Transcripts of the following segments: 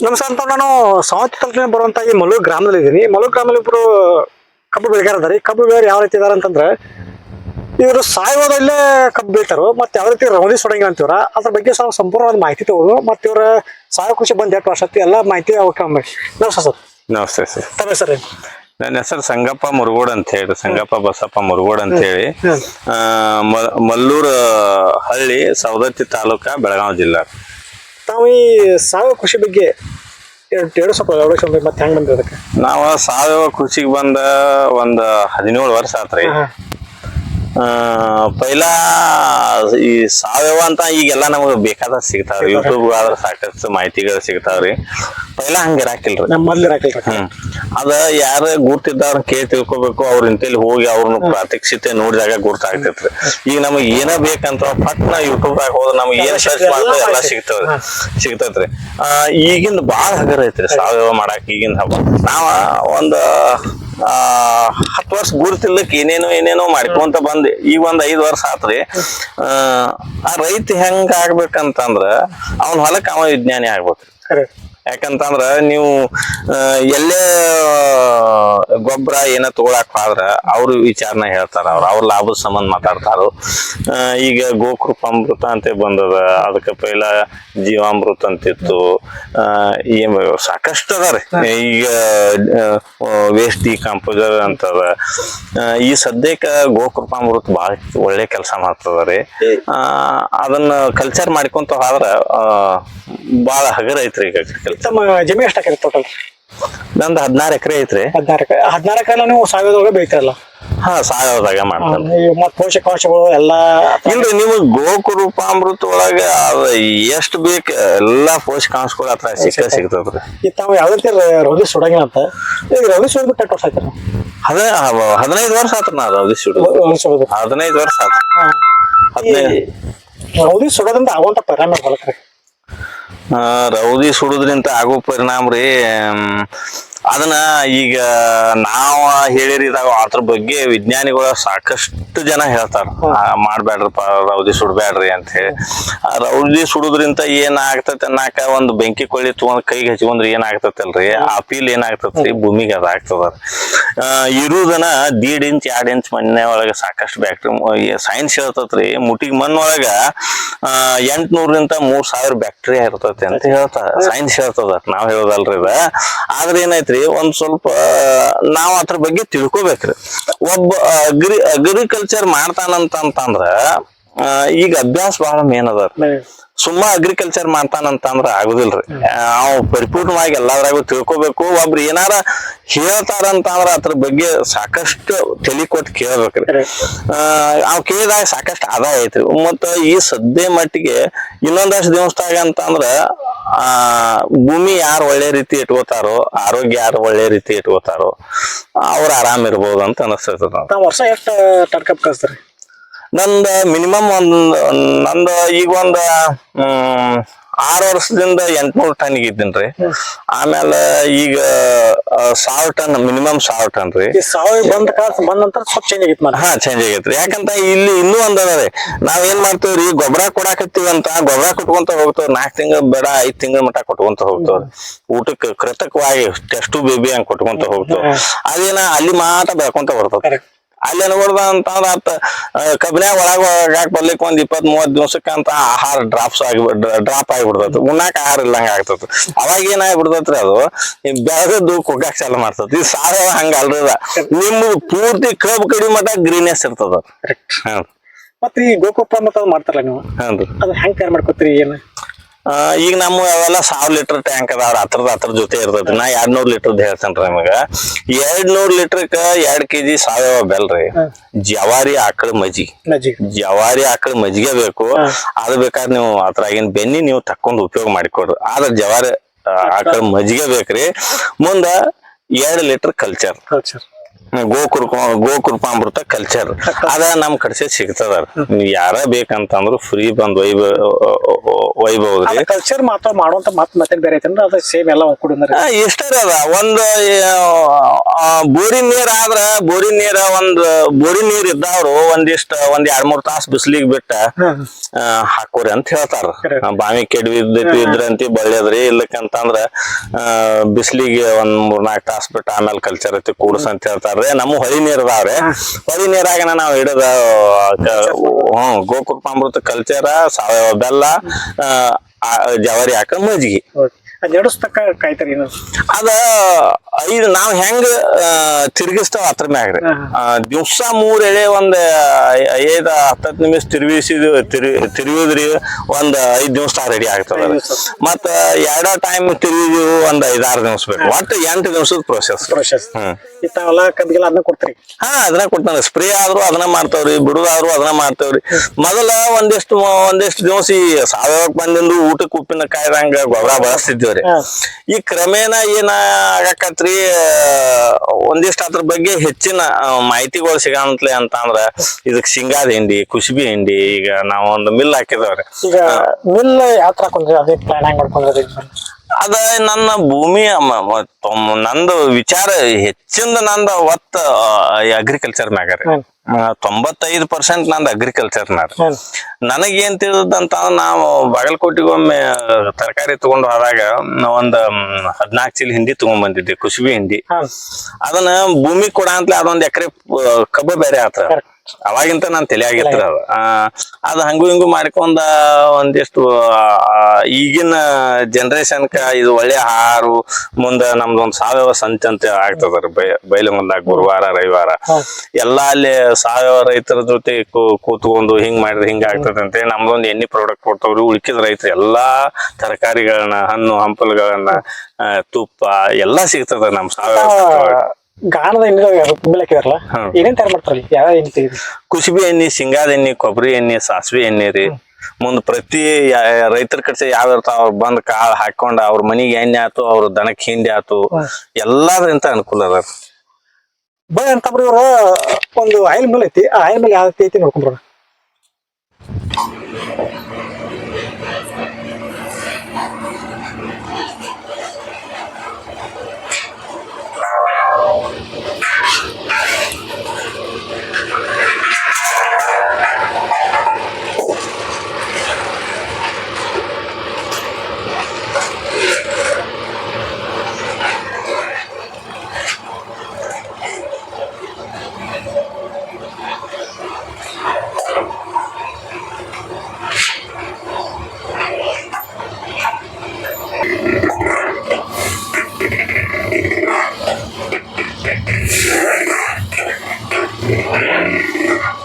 ನಮಸ್ಕಾರ ಅಂತ ನಾನು ಸಾವತ್ತಿ ತಾಲೂಕಿನ ಬರುವಂತ ಈ ಮಲು ಗ್ರಾಮದಲ್ಲಿ ಇದ್ದೀನಿ ಮಲು ಗ್ರಾಮದಲ್ಲಿ ಇಬ್ರು ಕಬ್ಬು ಬೆಳೆಗಾರ ಅದಾರಿ ಕಬ್ಬು ಬೆಳೆಗಾರ ಯಾವ ರೀತಿ ಇದಾರೆ ಅಂತಂದ್ರೆ ಇವರು ಸಾಯೋದಲ್ಲೇ ಕಬ್ಬು ಬೆಳಿತಾರೋ ಮತ್ತೆ ಯಾವ ರೀತಿ ರೌಂಡಿ ಅಂತ ಅಂತೀವ್ರ ಅದ್ರ ಬಗ್ಗೆ ಸ್ವಲ್ಪ ಸಂಪೂರ್ಣವಾದ ಮಾಹಿತಿ ತಗೋದು ಮತ್ತೆ ಇವ್ರ ಸಾವಯವ ಕೃಷಿ ಬಂದ್ ಎಷ್ಟು ವರ್ಷ ಎಲ್ಲ ಮಾಹಿತಿ ನಮಸ್ಕಾರ ಸರ್. ನಮಸ್ತೆ ಸರ್. ತಮ್ಮ ಸರ್? ನನ್ನ ಹೆಸರು ಸಂಗಪ್ಪ ಮುರುಗೋಡ್ ಅಂತ ಹೇಳಿ ಸಂಗಪ್ಪ ಬಸಪ್ಪ ಮುರುಗೋಡ್ ಅಂತ ಹೇಳಿ. ಮಲ್ಲೂರು ಹಳ್ಳಿ ಸವದತ್ತಿ ತಾಲೂಕ ಬೆಳಗಾವಿ ಜಿಲ್ಲಾ. ತಾವು ಈ ಸಾವಯವ ಕೃಷಿ ಬಗ್ಗೆ ಎರಡು ಎರಡು ಸ್ವಲ್ಪ ವಿವರಿಸಿ ಮತ್ತೆ ಹೆಂಗ್ ಬಂದ್ರಿ ಅದಕ್ಕೆ? ನಾವ ಸಾವಯವ ಕೃಷಿಗೆ ಬಂದ ಒಂದ್ ಹದಿನೇಳು ವರ್ಷ ಆತ್ರಿ. ಆ, ಪೈಲಾ ಈ ಸಾವಯವ ಅಂತ ಈಗೆಲ್ಲ ನಮಗೆ ಬೇಕಾದ ಸಿಗ್ತಾವ್ರಿ. ಯೂಟ್ಯೂಬ್ ಆದ್ರ ಸಾಕಷ್ಟು ಮಾಹಿತಿಗಳು ಸಿಗ್ತಾವ್ರಿ. ಪೈಲಾ ಹಂಗ ಇರಾಕಿಲ್ರಿ. ನಮ್ಮ ಮೊದ್ಲು ಇರಾಕಿಲ್ರಿ. ಹ್ಮ್. ಅದ ಯಾರ ಗುರ್ತಿದ್ದವ್ರ ಕೇಳಿ ತಿಳ್ಕೊಬೇಕು. ಅವ್ರ ಇಂತಲ್ಲಿ ಹೋಗಿ ಅವ್ರನ್ನ ಪ್ರಾತ್ಯಕ್ಷಿತೆ ನೋಡಿದಾಗ ಗುರ್ತಾಗ್ತೈತ್ರಿ. ಈಗ ನಮಗ್ ಏನ ಬೇಕಂತ ಪಟ್ನ ಯೂಟ್ಯೂಬ್ ದಾಗ ಹೋದ್ರ ನಮ್ಗೆ ಏನ್ ಸರ್ಚ್ ಮಾಡ್ತಾರೆ ಎಲ್ಲಾ ಸಿಗ್ತಾವ್ರಿ. ಸಿಗ್ತೈತ್ರಿ. ಆ ಈಗಿಂದ ಬಾಳ ಹಗರ ಐತ್ರಿ ಸಾವಯವ ಮಾಡಾಕ ಈಗಿನ ಹಬ್ಬ. ನಾವ ಒಂದ್ ಹತ್ತು ವರ್ಷ ಗುರುತಿಲ್ಲಕ್ ಏನೇನೋ ಏನೇನೋ ಮಾಡ್ಕೊಂತ ಬಂದ್. ಈಗ ಒಂದ್ ಐದು ವರ್ಷ ಆತ್ರಿ. ಆ ರೈತ ಹೆಂಗ ಆಗ್ಬೇಕಂತಂದ್ರ ಅವ್ನ ಹೊಲಕ್ ಅವ ವಿಜ್ಞಾನಿ ಆಗ್ಬೇಕ್ರಿ. ಯಾಕಂತಂದ್ರ ನೀವು ಎಲ್ಲೇ ಗೊಬ್ಬರ ಏನ ತಗೊಳಕ್ ಹೋದ್ರ ಅವ್ರ ವಿಚಾರನ ಹೇಳ್ತಾರ ಅವ್ರ ಅವ್ರ ಲಾಭದ ಸಂಬಂಧ ಮಾತಾಡ್ತಾರ ಈಗ ಗೋಕೃಪ ಅಮೃತ ಅಂತ ಬಂದದ, ಅದಕ್ಕೆ ಪೈಲ ಜೀವಾಮೃತ ಅಂತಿತ್ತು. ಏನ್ ಸಾಕಷ್ಟು ಅದಾರಿ ಈಗ ವೇಸ್ಟ್ ಡಿಕಾಂಪೋಸರ್ ಅಂತದ. ಈ ಸದ್ಯಕ್ಕ ಗೋಕೃಪಾಮೃತ ಬಹಳ ಒಳ್ಳೆ ಕೆಲಸ ಮಾಡ್ತದ ರೀ ಅದನ್ನ ಕಲ್ಚರ್ ಮಾಡ್ಕೊಂತ ಹೋದ್ರ ಬಹಳ ಹಗರ ಐತ್ರಿ ಈಗ. ತಮ್ಮ ಜಮೀನು ಎಷ್ಟು ಹಾಕಿರಿ ಟೋಟಲ್ ನಂದು ಹದಿನಾರು ಎಕರೆ ಐತ್ರಿ. ಹದಿನಾರು ಎಕರೆ ಹದಿನಾರು ಎಕರೆ ನೀವು ಸಾವಯವದೊಳಗೆ ಬೆಳಿತಾರಲ್ಲ? ಹಾ ಸಾವಯವದಾಗ ಮಾಡ್ತಾರೆ ಮತ್ತೆ ಪೋಷಕಾಂಶಗಳು ಎಲ್ಲಾ ಇಲ್ರಿ ನಿಮಗ್ ಗೋಕುರೂಪಾಮೃತ ಒಳಗ ಎಷ್ಟು ಬೇಕ ಎಲ್ಲಾ ಪೋಷಕಾಂಶಗಳು ಹತ್ರ ಸಿಕ್ಕ ಸಿಗ್ತದ್ರಿ. ಈ ತಾವು ಯಾವ್ದೇ ರೀತಿ ರೌದಿ ಸುಡಂಗಿಲ್ಲ ಅಂತ. ಈಗ ರೌದಿ ಸುಡೋದು ಟೆಟ್ ವರ್ಷ ಆಯ್ತಾರ ಅದ ಹದಿನೈದು ವರ್ಷ ಆತ್ರ ನಾ ರೌದಿ ಸುಡೋದು. ಹದಿನೈದು ವರ್ಷ ಆತ ಈ ಹದಿನೈದು. ರೌದಿ ಸುಡೋದ್ರಿಂದ ಆಗುವಂತ ಪರಿಣಾಮ ಹೊಲಕ್ರಿ ರೌದಿ ಸುಡುದ್ರಿಂದ ಆಗೋ ಪರಿಣಾಮ ರೀ ಅದನ್ನ ಈಗ ನಾವ ಹೇಳಿರಿದಾಗ ಅದ್ರ ಬಗ್ಗೆ ವಿಜ್ಞಾನಿಗಳು ಸಾಕಷ್ಟು ಜನ ಹೇಳ್ತಾರ. ಮಾಡ್ಬೇಡ್ರಪ್ಪ ರೌದಿ ಸುಡ್ಬೇಡ್ರಿ ಅಂತ ಹೇಳಿ. ಆ ರೌದಿ ಸುಡುದ್ರಿಂದ ಏನ್ ಆಗ್ತೈತೆ ಅನ್ನಾಕ ಒಂದ್ ಬೆಂಕಿ ಕೊಳ್ಳಿ ತಗೊಂಡ್ ಕೈಗೆ ಹಚ್ಕೊಂಡ್ರೆ ಏನ್ ಆಗ್ತತಲ್ರಿ? ಆ ಪೀಲ್ ಏನ್ ಆಗ್ತತ್ರಿ? ಭೂಮಿಗೆ ಅದಾಗ್ತದ ಆ, ಇರುದನ ದೀಡ್ ಇಂಚ್ ಎರಡ್ ಇಂಚ್ ಮಣ್ಣೆ ಒಳಗ ಸಾಕಷ್ಟು ಬ್ಯಾಕ್ಟೀರಿಯಾ ಸೈನ್ಸ್ ಹೇಳ್ತತ್ರಿ. ಮುಟ್ಟಿಗೆ ಮಣ್ಣೊಳಗ ಅಹ್ ಎಂಟ್ನೂರಿಂದ ಮೂರ್ ಸಾವಿರ ಬ್ಯಾಕ್ಟೀರಿಯಾ ಇರ್ತೈತಿ ಅಂತ ಹೇಳ್ತಾರ ಸೈನ್ಸ್ ಹೇಳ್ತದ. ನಾವ್ ಹೇಳೋದಲ್ರಿ ಇದ. ಆದ್ರೆ ಏನೈತ್ರಿ ಒಂದ್ ಸ್ವಲ್ಪ ನಾವ್ ಅದ್ರ ಬಗ್ಗೆ ತಿಳ್ಕೊಬೇಕ್ರಿ. ಒಬ್ಬ ಅಗ್ರಿ ಅಗ್ರಿಕಲ್ಚರ್ ಮಾಡ್ತಾನಂತಂದ್ರ ಈಗ ಅಭ್ಯಾಸ ಬಹಳ ಮೇನ್ ಅದ ಸುಮ್ಮ ಅಗ್ರಿಕಲ್ಚರ್ ಮಾಡ್ತಾನಂತಂದ್ರ ಆಗುದಿಲ್ರಿ. ಅವ್ ಪರಿಪೂರ್ಣವಾಗಿ ಎಲ್ಲದ್ರಾಗೂ ತಿಳ್ಕೊಬೇಕು. ಒಬ್ರು ಏನಾರ ಹೇಳ್ತಾರಂತಂದ್ರ ಅದ್ರ ಬಗ್ಗೆ ಸಾಕಷ್ಟು ತಲಿ ಕೊಟ್ಟು ಕೇಳ್ಬೇಕ್ರಿ. ಆ, ಅವ್ ಕೇಳಿದಾಗ ಸಾಕಷ್ಟು ಆದಾಯ ಐತ್ರಿ. ಮತ್ತ ಈ ಸದ್ಯ ಮಟ್ಟಿಗೆ ಇನ್ನೊಂದಷ್ಟು ದಿವಸದಾಗ ಅಂತಂದ್ರ ಆ ಭೂಮಿ ಯಾರು ಒಳ್ಳೆ ರೀತಿ ಇಟ್ಕೋತಾರೋ ಆರೋಗ್ಯ ಯಾರು ಒಳ್ಳೆ ರೀತಿ ಇಟ್ಕೋತಾರೋ ಅವ್ರ ಆರಾಮ್ ಇರ್ಬೋದು ಅಂತ ಅನಿಸ್ತೈತದ ತಾವು ವರ್ಷ ಎಷ್ಟು ಟನ್ ಕಪ್ ಕಳಿಸ್ತೀರಿ? ನಂದ ಮಿನಿಮಮ್ ಒಂದ್ ನಂದ ಈಗ ಒಂದು ಹ್ಮ್ ಆರು ವರ್ಷದಿಂದ ಎಂಟ್ನೂರು ಟನ್ ಇದ್ದೀನ್ರಿ ಆಮೇಲೆ ಈಗ ಸಾವಿರ ಟನ್ ಮಿನಿಮಮ್ ಸಾವಿರ ಟನ್ ರೀ. ಬಂದ ಕಾಲ ಬಂದ ನಂತರ ಸ್ವಲ್ಪ ಚೇಂಜ್ ಹಾ ಚೇಂಜ್ ಆಗೈತ್ರಿ ಯಾಕಂತ ಇಲ್ಲಿ ಇನ್ನೂ ಒಂದ್ ಅದ ನಾವ್ ಏನ್ ಮಾಡ್ತೇವ್ರಿ ಗೊಬ್ಬರ ಕೊಡಾಕತ್ತೀವಿ ಅಂತ ಗೊಬ್ಬರ ಕೊಟ್ಕೊಂತ ಹೋಗ್ತಾವ್. ನಾಲ್ಕ್ ತಿಂಗಳ ಬೇಡ ಐದ್ ತಿಂಗಳ ಮಟ್ಟ ಕೊಟ್ಕೊಂತ ಹೋಗ್ತಾವ ಊಟಕ್ಕೆ ಕೃತಕವಾಗಿ ಟೆಸ್ಟು ಬೇಬಿ ಹಂಗ್ ಕೊಟ್ಕೊಂತ ಹೋಗ್ತಾವ್. ಅದೇನ ಅಲ್ಲಿ ಮಾತ್ರ ಬೆಳ್ಕೊಂತ ಬರ್ತದ. ಅಲ್ಲಿ ಅನ್ಬಾರ್ದ ಅಂತಂದ್ರೆ ಆತ ಕಬ್ನ್ಯಾಗ ಒಳಗ ಒಳಗಾಕ್ ಬರ್ಲಿಕ್ ಒಂದ್ ಇಪ್ಪತ್ ಮೂವತ್ ದಿವ್ಸಕ್ಕಂತ ಆಹಾರ ಡ್ರಾಪ್ಸ್ ಆಗಿ ಡ್ರಾಪ್ ಆಗಿಬಿಡ್ತೈತಿ ಉಣ್ಣಾಕ ಆಹಾರ ಇಲ್ಲಂಗ ಆಗ್ತೈತಿ. ಅವಾಗ ಏನಾಗ್ಬಿಡ್ತೈತ್ರಿ ಅದು? ಬೆಳೆದದ್ದು ಕುಗ್ಗಾಕ್ ಚಾಲು ಮಾಡ್ತೈತಿ. ಈ ಸಾವಯವ ಹಂಗ ಅಲ್ರಿ ಅದ. ನಿಮ್ದು ಪೂರ್ತಿ ಕಬ್ ಕಡಿ ಮಟ ಗ್ರೀನೆಸ್ ಇರ್ತದ. ಮತ್ತೆ ಈ ಗೋಕುಪ್ಪ ಅಂತ ಮಾಡ್ತಾರಲ್ಲ ನೀವು? ಅದು ಹೆಂಗ್ ತಯಾರು ಮಾಡ್ಕೊತೀರಿ ಏನು? ಈಗ ನಮ್ಮ ಅವೆಲ್ಲ ಸಾವಿರ ಲೀಟರ್ ಟ್ಯಾಂಕ್ ಅದಾವ್ರ ಹತ್ರದ ಹತ್ರ ಜೊತೆ ಇರ್ತೈತಿ. ನಾ ಎರಡ್ ನೂರ್ ಲೀಟರ್ ಹೇಳ್ತೇನ್ರಿ ನಿಮಗ. ಎರಡ್ ನೂರ್ ಲೀಟರ್ಕ ಎರಡ್ ಕೆಜಿ ಸಾವಯವ ಬೆಲ್ರಿ ಜವಾರಿ ಆಕಳ ಮಜ್ಜಿಗೆ. ಜವಾರಿ ಆಕಳ ಮಜ್ಜಿಗೆ ಬೇಕು. ಅದ್ ಬೇಕಾದ್ರೆ ನೀವು ಅದ್ರಾಗಿನ ಬೆನ್ನಿ ನೀವು ತಕ್ಕೊಂಡ್ ಉಪಯೋಗ ಮಾಡಿಕೊಡ್ರಿ. ಆದ್ರ ಜವಾರಿ ಆಕಳ ಮಜ್ಜಿಗೆ ಬೇಕ್ರಿ. ಮುಂದ ಎರಡ್ ಲೀಟರ್ ಕಲ್ಚರ್. ಕಲ್ಚರ್. ಗೋಕೃಪ ಗೋಕೃಪಾಮೃತ ಕಲ್ಚರ್ ಅದ ನಮ್ ಕಡೆ ಸಿಗ್ತದ ನೀವ್ ಯಾರ ಬೇಕಂತಂದ್ರು ಫ್ರೀ ಬಂದ್ ವೈಭವ ಒಯ್ಬಹುದ್ರಿ ಕಲ್ಚರ್ ಮಾತ್ರ ಮಾಡುವಂತ ಮಾತ್ ಮತ್ತೆ ಬೇರೆ ಐತಂದ್ರ ಅದು ಸೇಮ್ ಎಲ್ಲ ಅದ? ಒಂದ್ ಬೋರಿನ ನೀರ್ ಆದ್ರ ಬೋರಿನ ನೀರ ಒಂದ್ ಬೋರಿನ ನೀರ್ ಇದ್ದವ್ರು ಒಂದಿಷ್ಟ ಒಂದ್ ಎರಡ್ ಮೂರ್ ತಾಸ್ ಬಿಸ್ಲಿಗ್ ಬಿಟ್ಟ ಹಾಕೋರಿ ಅಂತ ಹೇಳ್ತಾರ. ಬಾವಿ ಕೆಡವಿದ್ದೈತಿ ಇದ್ರಂತಿ ಬಳ್ಳಿಯದ್ರಿ ಇಲ್ಲಕ್ಕಂತಂದ್ರ ಬಿಸ್ಲಿಗೆ ಒಂದ್ ಮೂರ್ ನಾಲ್ಕ್ ತಾಸ್ ಬಿಟ್ಟ ಆಮೇಲೆ ಕಲ್ಚರ್ ಐತಿ ಕೂಡ್ಸ್ ಅಂತ ಹೇಳ್ತಾರ್ರಿ ನಮ್ಮ ಹೊಳಿ ನೀರ್ ಅದಾವ್ರಿ ಹೊಳಿ ನೀರಾಗನ ನಾವ್ ಹಿಡಿದ ಹ್ಮ್ ಅಮೃತ ಕಲ್ಚರ ಸಾವಯವ ಬೆಲ್ಲ ಜವಾರಿ ಹಾಕ ಮಜ್ಜಿಗೆ ಅದ್ ಕಾಯ್ತಾರೆ ಕಾಯ್ತಾರಿ ಏನು ಅದ ಐದು ನಾವ್ ಹೆಂಗ ತಿರ್ಗಿಸ್ತಾವ ಅದ್ರ ಮ್ಯಾಗ್ರಿ. ದಿವ್ಸ ಮೂರ್ ಎಳೆ ಒಂದ್ ಐದ್ ಹತ್ತತ್ ನಿಮಿಷ ತಿರ್ಗಿಸಿದ್ ತಿರುಗಿದ್ರಿ ಒಂದ್ ಐದ್ ದಿವ್ಸ ರೆಡಿ ಆಗ್ತದ. ಮತ್ತ ಎರಡ ಟೈಮ್ ತಿರುಗಿದ್ವಿ ಒಂದ್ ಐದಾರು ದಿವ್ಸ ಬೇಕು. ಒಟ್ಟು ಎಂಟು ದಿವ್ಸದ ಪ್ರೊಸೆಸ್ ಪ್ರೋಸೆಸ್ ಇತ್ತಾವೆಲ್ಲ ಕಬ್ಬಿಗೆಲ್ಲ ಅದನ್ನ ಕೊಡ್ತೀರಿ? ಹಾ ಅದನ್ನ ಕೊಡ್ತಾನೆ. ಸ್ಪ್ರೇ ಆದ್ರೂ ಅದನ್ನ ಮಾಡ್ತಾವ್ರಿ ಬಿಡುದಾದ್ರು ಅದನ್ನ ಮಾಡ್ತಾವ್ರಿ. ಮೊದಲ ಒಂದಿಷ್ಟು ಒಂದಿಷ್ಟು ದಿವಸ ಈ ಬಂದಿಂದ ಬಂದಿಂದು ಊಟಕ್ಕೆ ಉಪ್ಪಿನ ಕಾಯ್ದಂಗ ಗೊಬ್ಬರ ಬಳಸ್ತಿದ್ವಿ. ಈ ಕ್ರಮೇಣ ಏನ ಆಗಾಕತ್ರಿ ಒಂದಿಷ್ಟು ಅದ್ರ ಬಗ್ಗೆ ಹೆಚ್ಚಿನ ಮಾಹಿತಿಗಳು ಸಿಗಂತ್ಲೆ ಅಂತ ಅಂದ್ರ ಇದಕ್ ಶೇಂಗಾದ ಹಿಂಡಿ ಕುಸುಬಿ ಹಿಂಡಿ ಈಗ ನಾವ್ ಒಂದು ಮಿಲ್ ಹಾಕಿದವ್ರಿ. ಈಗ ಮಿಲ್ ಯಾವ ತರ ಹಾಕೊಂಡ್ರಿ? ಅದೇ ಪ್ಲಾನ್ ಹೆಂಗ್ ಮಾಡ್ಕೊಂಡ್ರಿ ಅದ ನನ್ನ ಭೂಮಿ ನಂದು ವಿಚಾರ ಹೆಚ್ಚಿಂದ ನಂದ ಒತ್ತ ಅಗ್ರಿಕಲ್ಚರ್ ಮ್ಯಾಗ ರೀ. ತೊಂಬತ್ತೈದು ಪರ್ಸೆಂಟ್ ನಂದು ಅಗ್ರಿಕಲ್ಚರ್ ನನಗೆ ನನಗೇನ್ ತಿಳಿದಂತ ನಾವು ಬಾಗಲಕೋಟೆಗೊಮ್ಮೆ ತರಕಾರಿ ತಗೊಂಡು ಹೋದಾಗ ಒಂದ್ ಹದಿನಾಲ್ಕು ಚೀಲ ಹಿಂಡಿ ತಗೊಂಡ್ ಬಂದಿದ್ದೆ ಕುಸುಬಿ ಹಿಂಡಿ. ಅದನ್ನ ಭೂಮಿ ಕೊಡ ಅಂತ ಅದೊಂದ್ ಎಕರೆ ಕಬ್ಬ ಬೇರೆ ಆತ. ಅವಾಗಿಂತ ನಾನ್ ತಲೆಯಾಗಿತ್ರ ಅದ ಅದ್ ಹಂಗು ಹಿಂಗು ಮಾಡ್ಕೊಂಡ ಒಂದಿಷ್ಟು ಈಗಿನ ಜನರೇಷನ್ಕ ಇದು ಒಳ್ಳೆ ಆಹಾರ ಮುಂದ ನಮ್ದೊಂದ್ ಸಾವಯವ ಸಂತೆ ಅಂತ ಆಗ್ತದ ಮುಂದಾಗ ಗುರುವಾರ ರವಿವಾರ. ಎಲ್ಲಾ ಅಲ್ಲಿ ಸಾವಯವ ರೈತರ ಜೊತೆ ಕೂ- ಕೂತ್ಕೊಂಡು ಹಿಂಗ್ ಮಾಡಿದ್ರೆ ಹಿಂಗ ಆಗ್ತದೆ ಅಂತ ನಮ್ದೊಂದ್ ಎಣ್ಣೆ ಪ್ರಾಡಕ್ಟ್ ಕೊಡ್ತಾವ್ರಿ ಉಳ್ಕಿದ ರೈತರು ಎಲ್ಲಾ ತರಕಾರಿಗಳನ್ನ ಹಣ್ಣು ಹಂಪಲುಗಳನ್ನ ತುಪ್ಪ ಎಲ್ಲಾ ಸಿಗ್ತದ ನಮ್ ಸಾವಯವ. ಗಾಣದ ಎಣ್ಣೆ ರುಬ್ಬಿ ಹಾಕಿದಾರಲ್ಲ ಹ್ಮ್. ಏನೇನ್ ತಯಾರು ಮಾಡ್ತಾರಲ್ಲ? ಯಾವ ಎಣ್ಣೆ ತೆಗೆದ್ರಿ ಕುಸುಬಿ ಎಣ್ಣೆ ಶೇಂಗಾದ ಎಣ್ಣೆ ಕೊಬ್ಬರಿ ಎಣ್ಣೆ ಸಾಸಿವೆ ಎಣ್ಣೆ ರೀ. ಮುಂದ್ ಪ್ರತಿ ರೈತರ ಕಡೆ ಯಾವ ಇರ್ತಾವ ಅವ್ರ ಬಂದ್ ಕಾಳು ಹಾಕೊಂಡ ಅವ್ರ ಮನಿಗೆ ಎಣ್ಣೆ ಆತು ಅವ್ರ ದನಕ್ ಹಿಂಡಿ ಆತು. ಎಲ್ಲಾದ್ರಿಂತ ಅನುಕೂಲ ಅದ? ಬೈ ಅಂತಂದ್ರೆ ಇವ್ರ ಒಂದು ಆಯಿಲ್ ಮೇಲೆ ಐತಿ. ಆ ಆಯಿಲ್ ಮೇಲೆ ಯಾವ ಐತಿ ನೋಡ್ಕೊಂಡ್ರ Yeah.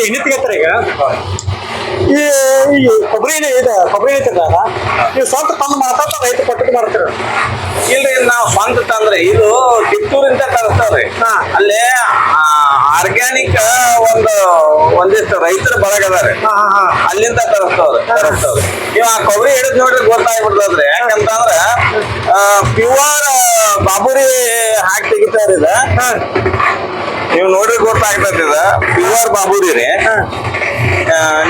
ನಾವಿಲ್ಲಿ ಎಣ್ಣೆ ತೆಗಿತಾರೆ ಈಗ ಈ ಕೊಬ್ಬರಿ ಇದೆ ಕೊಬ್ಬರಿ ತೆಗ್ದಾಗ ನೀವು ಸ್ವಂತ ತಂದು ಮಾತಾಡ್ತಾ ರೈತ ಕೊಟ್ಟಿದ್ದು ಮಾಡ್ತೀರ? ಇಲ್ರಿ ನಾವು ಸ್ವಂತ ತಂದ್ರೆ. ಇದು ಕಿತ್ತೂರಿಂದ ತರಿಸ್ತಾವ್ರಿ. ಅಲ್ಲೇ ಆರ್ಗ್ಯಾನಿಕ್ ಒಂದು ಒಂದಿಷ್ಟು ರೈತರ ಬಳಗ ಅದಾರಿ ಅಲ್ಲಿಂದ ತರಿಸ್ತಾವ್ರಿ ತರಿಸ್ತಾವ್ರಿ ನೀವು ಆ ಕೊಬ್ಬರಿ ಹಿಡಿದ್ ನೋಡ್ರಿ ಗೊತ್ತಾಗ್ಬಿಡ್ತದ್ರಿ. ಯಾಕಂತಂದ್ರ ಪ್ಯೂರ್ ಬಾಬುರಿ ಹಾಕಿ ತೆಗಿತಾರ ನೀವು ನೋಡ್ರಿ ಗೊತ್ತಾಗ್ತದ ಪ್ಯೂರ್ ಬಾಬುರಿ ರೀ.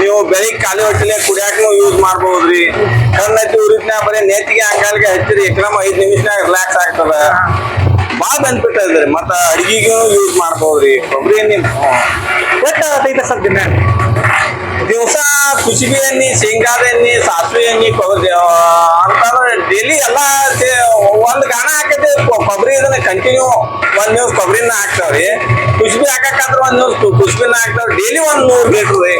ನೀವು ಬೆಳಿಗ್ಗೆ ಖಾಲಿ ಹೊಟ್ಟೆಲೆ ಕುಡಿಯಾಕನು ಯೂಸ್ ಮಾಡ್ಬೋದ್ರಿ. ಕಣ್ಣತ್ತಿ ಉರಿದ್ನ್ಯಾಗ ಬರೀ ನೆತ್ತಿಗೆ ಅಂಗಾಲಿಗೆ ಹಚ್ಚಿರಿ ಕ್ರಮ ಐದ್ ನಿಮಿಷನಾಗ ರಿಲ್ಯಾಕ್ಸ್ ಆಗ್ತದ. ಬಾಳ ಬೆನಿಫಿಟ್ ಅದ್ರಿ ಮತ್ತ ಅಡಿಗೆಗೂ ಯೂಸ್ ಮಾಡ್ಬೋದ್ರಿ. ಕೊಬ್ಬರಿ ಎಣ್ಣೆ ಎಷ್ಟು ತೆಗಿತಾರೆ ಸರ್ ದಿನ? ದಿವಸ ಕುಸುಬಿ ಎಣ್ಣೆ, ಶೇಂಗಾದ ಎಣ್ಣೆ, ಸಾಸಿವೆ ಎಣ್ಣೆ ಕೊಬ್ಬರಿ ಅಂತಂದ್ರೆ ಡೈಲಿ ಎಲ್ಲಾ ಒಂದ್ ಗಾಣ ಹಾಕತಿ. ಕೊಬ್ಬರಿ ಇದನ್ನ ಕಂಟಿನ್ಯೂ ಒಂದ್ ನ್ಯೂಸ್ ಕೊಬ್ಬರಿನ ಹಾಕ್ತಾವ್ರಿ. ಕುಷ್ಬಿ ಹಾಕಕ್ಕಾದ್ರ ಒಂದ್ ನ್ಯೂಸ್ ಖುಷ್ಬಿನ ಹಾಕ್ತಾವ್ರಿ. ಡೈಲಿ ಒಂದ್ ನೂರ್ ಲೀಟರ್ ರೀ.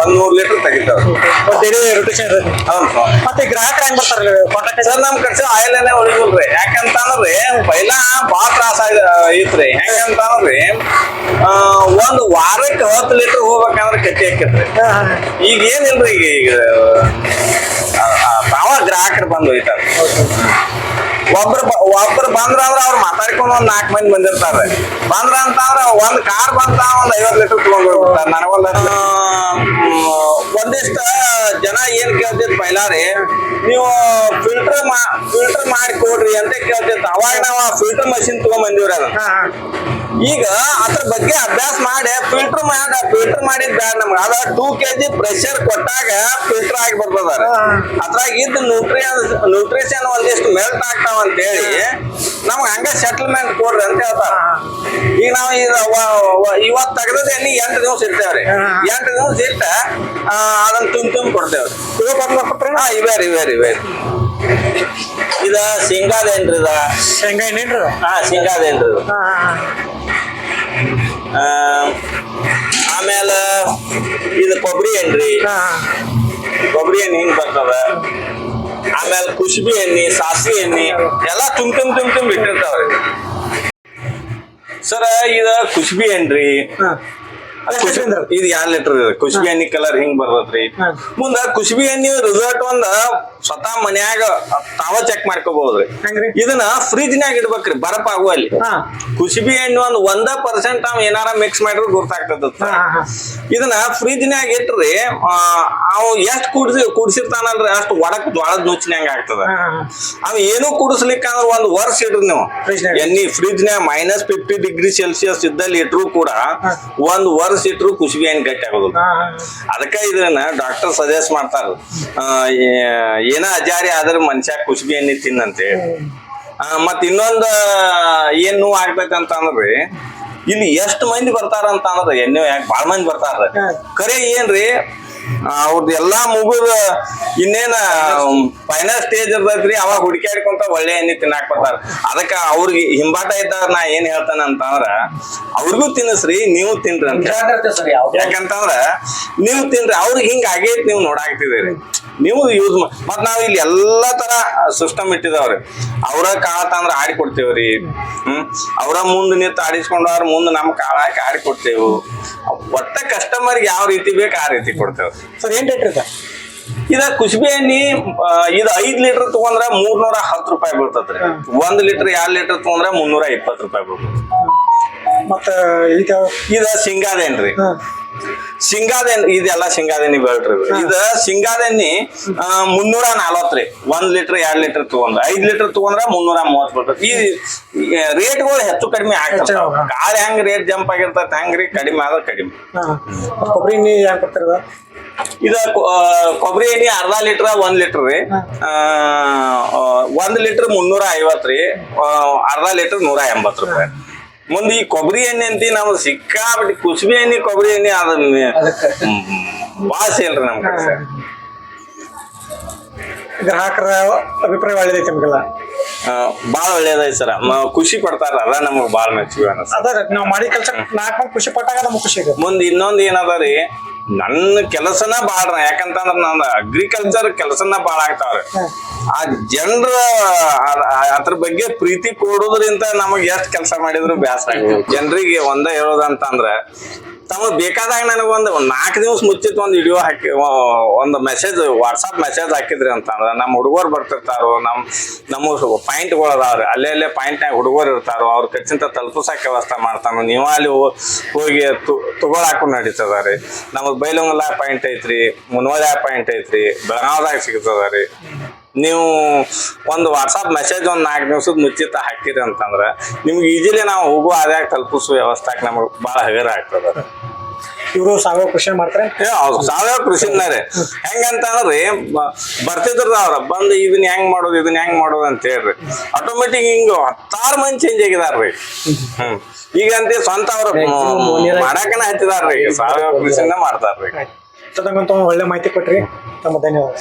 ಒಂದ್ ನೂರ್ ಲೀಟರ್ ತೆಗಿತಾವ್ರಿ. ಡೈಲಿ ರೊಟೇಷನ್ ಇರ್ತೈತಿ ಹೌದು ಮತ್ತೆ ಗ್ರಾಹಕರು ಹೆಂಗ್ ಬರ್ತಾರ ಸರ್ ನಮ್ ಕಡೆ ಆಯಿಲ್ ಏನೇ ಉಳಿದಿಲ್ರಿ ಯಾಕಂತ ಅಂದ್ರೆ ಪೈಲ ಬಾಳ ತ್ರಾಸ ಐತ್ರಿ. ಹೆಂಗಂತಂದ್ರಿ ಒಂದ್ ವಾರಕ್ಕೆ ಹತ್ತು ಲೀಟರ್ ಹೋಗ್ಬೇಕಂದ್ರೆ ಕಟ್ಟಿ ಹಾಕಿತ್ರಿ ಈಗ ಏನಿಲ್ರಿ ಈಗ ತಾವ ಗ್ರಾಹಕರು ಬಂದು ಹೋಯ್ತಾರ ಒಬ್ರು ಬ- ಒಬ್ರು ಬಂದ್ರ ಅಂದ್ರ ಅವ್ರು ಮಾತಾಡ್ಕೊಂಡು ಒಂದ್ ನಾಲ್ಕು ಮಂದಿ ಬಂದಿರ್ತಾರೆ ಬಂದ್ರ ಅಂತ ಅಂದ್ರ ಒಂದ್ ಕಾರ್ ಬಂತ ಒಂದ್ ಐವತ್ ಲೀಟರ್ ತಗೊಂಡ್ ಹೋಗ್ಬಿಡ್ತಾರೆ. ನನಗೊಂದ್ ಒಂದಿಷ್ಟ ಜನ ಏನ್ ಕೇಳ್ತಿದ್ ಪೈಲಾರಿ ನೀವು ಫಿಲ್ಟರ್ ಮಾ ಫಿಲ್ಟರ್ ಮಾಡಿ ಕೊಡ್ರಿ ಅಂತ ಕೇಳ್ತಿತ್ತು. ಅವಾಗ ನಾವ್ ಫಿಲ್ಟರ್ ಮಷಿನ್ ತಗೊಂಡ್ ಬಂದಿವ್ರಿ ಅದನ್ನ ಈಗ ಅದ್ರ ಬಗ್ಗೆ ಅಭ್ಯಾಸ ಮಾಡಿ ಫಿಲ್ಟರ್ ಮಾಡ ಫಿಲ್ಟರ್ ಮಾಡಿದ್ ಬ್ಯಾಡ ನಮ್ಗೆ. ಅದ ಟೂ ಕೆ ಜಿ ಪ್ರೆಷರ್ ಕೊಟ್ಟಾಗ ಫಿಲ್ಟರ್ ಆಗಿ ಬರ್ತದ ಅದ್ರಾಗ ಇದ್ದ ನ್ಯೂಟ್ರಿಯನ್ ನ್ಯೂಟ್ರಿಷನ್ ಒಂದಿಷ್ಟು ಮೆಲ್ಟ್ ಆಗ್ತಾವ ಅಂತ ಹೇಳಿ ನಮ್ಗೆ ಹಂಗ ಸೆಟಲ್ಮೆಂಟ್ ಕೊಡ್ರಿ ಅಂತ ಹೇಳ್ತಾರ ಈಗ ನಾವು ಇವತ್ತು ತೆಗೆದ ನೀ ಎಂಟು ದಿವಸ ಇರ್ತೇವ್ರಿ ಎಂಟು ದಿವಸ ಇಟ್ಟ ಅದನ್ನ ತುಂಬ ತುಂಬ ಕೊಡ್ತೇವ್ರಿ. ಹಾ ಇವೇ ರೀ ಇವೇ ರೀ ಇವೇ ರೀ. ಇದ ಶೇಂಗಾದ ಏನ್ರಿ ಇದ? ಶೇಂಗಾ ಏನೇನ್ರಿ ಹಾ ಶೇಂಗಾದ ಏನ್ರಿ ಆಮೇಲೆ ಇದು ಕೊಬ್ಬರಿ ಏನ್ರಿ? ಹಾ. ಕೊಬ್ಬರಿ ಎಣ್ಣೆ ಹಿಂಗ್ ಬರ್ತದ? ಆಮೇಲೆ ಕುಸುಬಿ ಎಣ್ಣೆ ಸಾಸಿವೆ ಎಣ್ಣೆ ಎಲ್ಲಾ ತುಂಬ ತುಂಬ ತುಂಬ ತುಂಬ ಸರ ಇದ ಕುಸುಬಿ ಲೀಟರ್ ಇದು ಎರಡ್ ಲೀಟರ್ ಕುಸುಬಿ ಎಣ್ಣೆ ಕಲರ್ ಹಿಂಗ್ ಬರ್ತೈತ್ರಿ. ಮುಂದ ಕುಷ್ಬಿ ಎಣ್ಣೆ ರಿಸಲ್ಟ್ ಒಂದ ಸ್ವತಃ ಮನ್ಯಾಗ ತಾವ ಚೆಕ್ ಮಾಡ್ಕೋಬಹುದ್ರಿ. ಇದನ್ನ ಫ್ರಿಜ್ ನಾಗ ಇಡ್ಬೇಕ್ರಿ ಬರಪ್ ಆಗುವ ಅಲ್ಲಿ ಕುಸುಬಿ ಎಣ್ಣೆ ಒಂದ್ ಒಂದ ಪರ್ಸೆಂಟ್ ನಾವ್ ಏನಾರ ಮಿಕ್ಸ್ ಮಾಡಿದ್ರೆ ಗೊತ್ತಾಗ್ತದ ಇದನ್ನ ಫ್ರಿಜ್ ನಾಗ ಇಟ್ರಿ ಆ, ಅವ್ ಎಷ್ಟ್ ಕುಡ್ಸಿ ಕುಡ್ಸಿರ್ತಾನಲ್ರಿ ಅಷ್ಟು ಒಡಕ್ ಜ್ವಾಳದ ನುಚ್ಚಿನಾಗ ಆಗ್ತದ. ಅವ್ ಏನು ಕುಡಿಸ್ಲಿಕ್ಕ ಅಂದ್ರ ಒಂದ್ ವರ್ಷ ಇಡ್ರಿ ನೀವು. ಎಣ್ಣೆ ಫ್ರಿಜ್ ನಾಗ ಮೈನಸ್ ಫಿಫ್ಟಿ ಡಿಗ್ರಿ ಸೆಲ್ಸಿಯಸ್ ಇದ್ದಲ್ಲಿ ಇಟ್ರು ಕೂಡ. ಒಂದ್ ವರ್ಷ ಇಟ್ರು ಕುಸುಬಿ ಎಣ್ಣೆ ಗಟ್ಟಿ ಆಗೋದಿಲ್ಲ. ಅದಕ್ಕ ಇದನ್ನ ಡಾಕ್ಟರ್ ಸಜೆಸ್ಟ್ ಮಾಡ್ತಾರ. ಏನ ಅಜಾರಿ ಆದ್ರೆ ಮನುಷ್ಯ ಕುಸುಬಿ ಎಣ್ಣೆ ತಿನ್ನಂತೆ ಆ, ಮತ್ ಇನ್ನೊಂದ ಏನ್ ನೋವು ಆಗ್ತೈತೆ ಅಂತ ಅಂದ್ರೆ ಇಲ್ಲಿ ಎಷ್ಟ್ ಮಂದಿ ಬರ್ತಾರ ಅಂತ ಅಂದ್ರೆ ಎಣ್ಣೆ ಯಾಕೆ ಭಾಳ ಮಂದಿ ಬರ್ತಾರ ಕರೆ ಖರೆ ಏನ್ರಿ ಅವ್ರದ್ದು ಎಲ್ಲಾ ಮುಗಿದ ಇನ್ನೇನ ಫೈನಲ್ ಸ್ಟೇಜ್ ಇರ್ತೈತ್ರಿ ಅವಾಗ ಹುಡುಕ್ಯಾಡ್ಕೊಂತ ಒಳ್ಳೆ ಎಣ್ಣೆ ತಿನ್ನಾಕ್ ಬರ್ತಾರ. ಅದಕ್ಕ ಅವ್ರಿಗೆ ಹಿಂಬಾಟ ಇದ್ದಾರ ನಾ ಏನ್ ಹೇಳ್ತಾನ ಅಂತಂದ್ರ ಅವ್ರಿಗೂ ತಿನ್ನಿಸ್ರಿ ನೀವು ತಿನ್ರಿ ಅಂತ ಯಾಕಂತಂದ್ರ ನೀವು ತಿನ್ರಿ ಅವ್ರಿಗೆ ಹಿಂಗ ಆಗೈತಿ ನೀವು ನೋಡಾಕ್ತಿದ್ದೀರಿ. ನೀವು ಯೂಸ್ ಮತ್ತೆ ನಾವು ಇಲ್ಲಿ ಎಲ್ಲಾ ತರ ಸಿಸ್ಟಮ್ ಇಟ್ಟಿದಾವ್ರಿ. ಅವ್ರ ಕಾಳ ತಂದ್ರ ಆಡಿ ಕೊಡ್ತೇವ್ರಿ. ಹ್ಮ್? ಅವ್ರ ಮುಂದೆ ನಿಂತು ಆಡಿಸ್ಕೊಂಡವ್ರ ಮುಂದೆ ನಮ್ಮ ಕಾಳ ಹಾಕಿ ಆಡಿ ಕೊಡ್ತೇವು. ಒಟ್ಟ ಕಸ್ಟಮರ್ಗೆ ಯಾವ ರೀತಿ ಬೇಕು ಆ ರೀತಿ ಕೊಡ್ತೇವೆ ಸರ್ ಏನ್ ರೇಟ್ ಸರ್ ಇದ ಕುಸುಬೆ ಎಣ್ಣಿ ಇದು ಐದ್ ಲೀಟರ್ ತಗೊಂಡ್ರೆ ಮೂರ್ನೂರ ಹತ್ತು ರೂಪಾಯಿ ಬೀಳ್ತದ್ರಿ ಒಂದ್ ಲೀಟರ್ ಎರಡ್ ಲೀಟರ್ ತಗೊಂಡ್ರೆ ಮುನ್ನೂರ ಇಪ್ಪತ್ತು ರೂಪಾಯಿ ಬೀಳ್ತದ ಮತ್ತ ಈಗ ಇದ ಶೇಂಗಾದೇನ್ರಿ ಹಾ. ಶೇಂಗಾದೆಣ್ಣೆ ಇದೆಲ್ಲ ಶೇಂಗಾದೆಣ್ಣೆ ಬೆಳ್ರಿ ಇದ ಶೇಂಗಾದೆಣ್ಣೆ ಮುನ್ನೂರ ರೀ. ಒಂದ್ ಲೀಟರ್ ಎರಡ್ ಲೀಟರ್ ತಗೊಂಡ್ರ. ಐದ್ ಲೀಟರ್ ತಗೊಂಡ್ರ ಮುನ್ನೂರ ಮೂವತ್ ಬರ್ತೈತಿ. ಈ ರೇಟ್ಗಳು ಹೆಚ್ಚು ಕಡಿಮೆ ಆಗ್ತಾವ. ಹೆಚ್ಚು, ಕಾಳ ಹೆಂಗ್ ರೇಟ್ ಜಂಪ್ ಆಗಿರ್ತೈತಿ ಹೆಂಗ್ರಿ ಕಡಿಮೆ ಆದ್ರ ಕಡಿಮೆ. ಕೊಬ್ಬರಿ ಎಣ್ಣೆ ಹೆಂಗ್ ಕೊಡ್ತಾರ ಇದ ಕೊಬ್ಬರಿ ಎಣ್ಣೆ ಅರ್ಧ ಲೀಟರ್ ಒಂದ್ ಲೀಟರ್ ರೀ. ಒಂದ್ ಲೀಟರ್ ಮುನ್ನೂರ ಐವತ್ ರೀ ಅರ್ಧ ಲೀಟರ್ ನೂರ ಎಂಬತ್ ರೂಪಾಯಿ. ಮುಂದೆ ಈ ಕೊಬ್ಬರಿ ಎಣ್ಣೆ ಅಂತಿ ನಾವು ಸಿಕ್ಕಾಬಿಟ್ಟು ಕುಸುಬಿ ಎಣ್ಣೆ ಕೊಬ್ಬರಿ ಎಣ್ಣೆ ಅದನ್ನ ಭಾಷೆ ಭಾಳ ಸೇಲ್ರಿ ನಮ್ ಕಡೆ ಸರ್ ಗ್ರಾಹಕರ ಅಭಿಪ್ರಾಯ ಒಳ್ಳೇದೈತಿ ನಮಗೆಲ್ಲ? ಭಾಳ ಒಳ್ಳೇದೈತಿ ಸರ್. ಖುಷಿ ಪಡ್ತಾರ ಅದ ನಮಗ್ ಭಾಳ ಮೆಚ್ಚುಗೆ ಅದ ನಾವು ಮಾಡಿ ಕೆಲಸ ನಾಲ್ಕು ಖುಷಿ ಪಟ್ಟಾಗ ನಮ್ಗೆ ಖುಷಿ ಇದೆ ಇನ್ನೊಂದು ಇನ್ನೊಂದ್ ಏನದ ರೀ ನನ್ನ ಕೆಲಸನ ಬಾಳ್ರ ಯಾಕಂತಂದ್ರ ನನ್ನ ಅಗ್ರಿಕಲ್ಚರ್ ಕೆಲಸನ ಬಾಳ ಆಗ್ತಾವ್ರಿ. ಆ ಜನರ ಅದ್ರ ಬಗ್ಗೆ ಪ್ರೀತಿ ಕೊಡೋದ್ರಿಂದ ನಮಗ್ ಎಷ್ಟ್ ಕೆಲಸ ಮಾಡಿದ್ರು ಬ್ಯಾಸರ ಆಗ್ತದೆ ಜನರಿಗೆ ಒಂದ ಹೇಳೋದಂತಂದ್ರ ತಮಗ್ ಬೇಕಾದಾಗ ನನಗೆ ಒಂದು ನಾಲ್ಕು ದಿವಸ ಮುಚ್ಚಿತ್ ಒಂದು ವಿಡಿಯೋ ಹಾಕಿ ಒಂದು ಮೆಸೇಜ್ ವಾಟ್ಸಪ್ ಮೆಸೇಜ್ ಹಾಕಿದ್ರಿ ಅಂತಂದ್ರೆ ನಮ್ಮ ಹುಡುಗರು ಬರ್ತಿರ್ತಾರೋ ನಮ್ಮ ನಮ್ಮ ಪಾಯಿಂಟ್ಗಳು ಅದಾವ್ರಿ ಅಲ್ಲೇ ಅಲ್ಲೇ ಪಾಯಿಂಟ್ನಾಗ ಹುಡುಗರು ಇರ್ತಾರೋ, ಅವ್ರ ಕಚ್ಚಿಂತ ತಲುಪಿಸಕ್ಕೆ ವ್ಯವಸ್ಥೆ ಮಾಡ್ತಾನ. ನೀವು ಅಲ್ಲಿ ಹೋಗಿ ತಗೊಳಾಕು ನಡೀತದ ರೀ. ನಮಗ್ ಬೈಲಂಗಲ್ಲ ಪಾಯಿಂಟ್ ಐತ್ರಿ ಮುನ್ವಳ್ಯ ಪಾಯಿಂಟ್ ಐತ್ರಿ ಬೆಳಗಾವದಾಗ ಸಿಗ್ತದ ರೀ. ನೀವು ಒಂದು ವಾಟ್ಸಪ್ ಮೆಸೇಜ್ ಒಂದು ನಾಲ್ಕು ದಿವ್ಸದ ಮುಚ್ಚಿತ ಹಾಕಿರಿ ಅಂತಂದ್ರೆ ನಿಮ್ಗೆ ಈಜಿಲಿ ನಾವು ಹೋಗೋ ಆದಾಗ ವ್ಯವಸ್ಥೆ ವ್ಯವಸ್ಥೆಗೆ ನಮಗೆ ಭಾಳ ಹಗರ ಆಗ್ತದೆ. ಇವರು ಸಾವಯವ ಕೃಷಿ ಮಾಡ್ತಾರೆ? ಸಾವಯವ ಕೃಷಿ ಹೆಂಗಂತಂದ್ರಿ ಬರ್ತಿದ್ರ ಅವ್ರ ಬಂದು ಇದನ್ನ ಹೆಂಗ್ ಮಾಡೋದು ಇದನ್ನ ಹೆಂಗ್ ಮಾಡೋದು ಅಂತ ಹೇಳ್ರಿ. ಆಟೋಮೆಟಿಕ್ ಹಿಂಗ ಹತ್ತಾರು ಮಂದಿ ಚೇಂಜ್ ಆಗಿದಾರ್ರಿ ಹ್ಮ್. ಈಗ ಅಂತ ಸ್ವಂತ ಅವ್ರ ಮಾಡಾಕನ ಹತ್ತಿದಾರ್ರಿ ಸಾವಯವ ಕೃಷಿನ ಮಾಡ್ತಾರ್ರಿ ಒಳ್ಳೆ ಮಾಹಿತಿ ಕೊಟ್ರಿ. ತಮ್ಮ ಧನ್ಯವಾದ.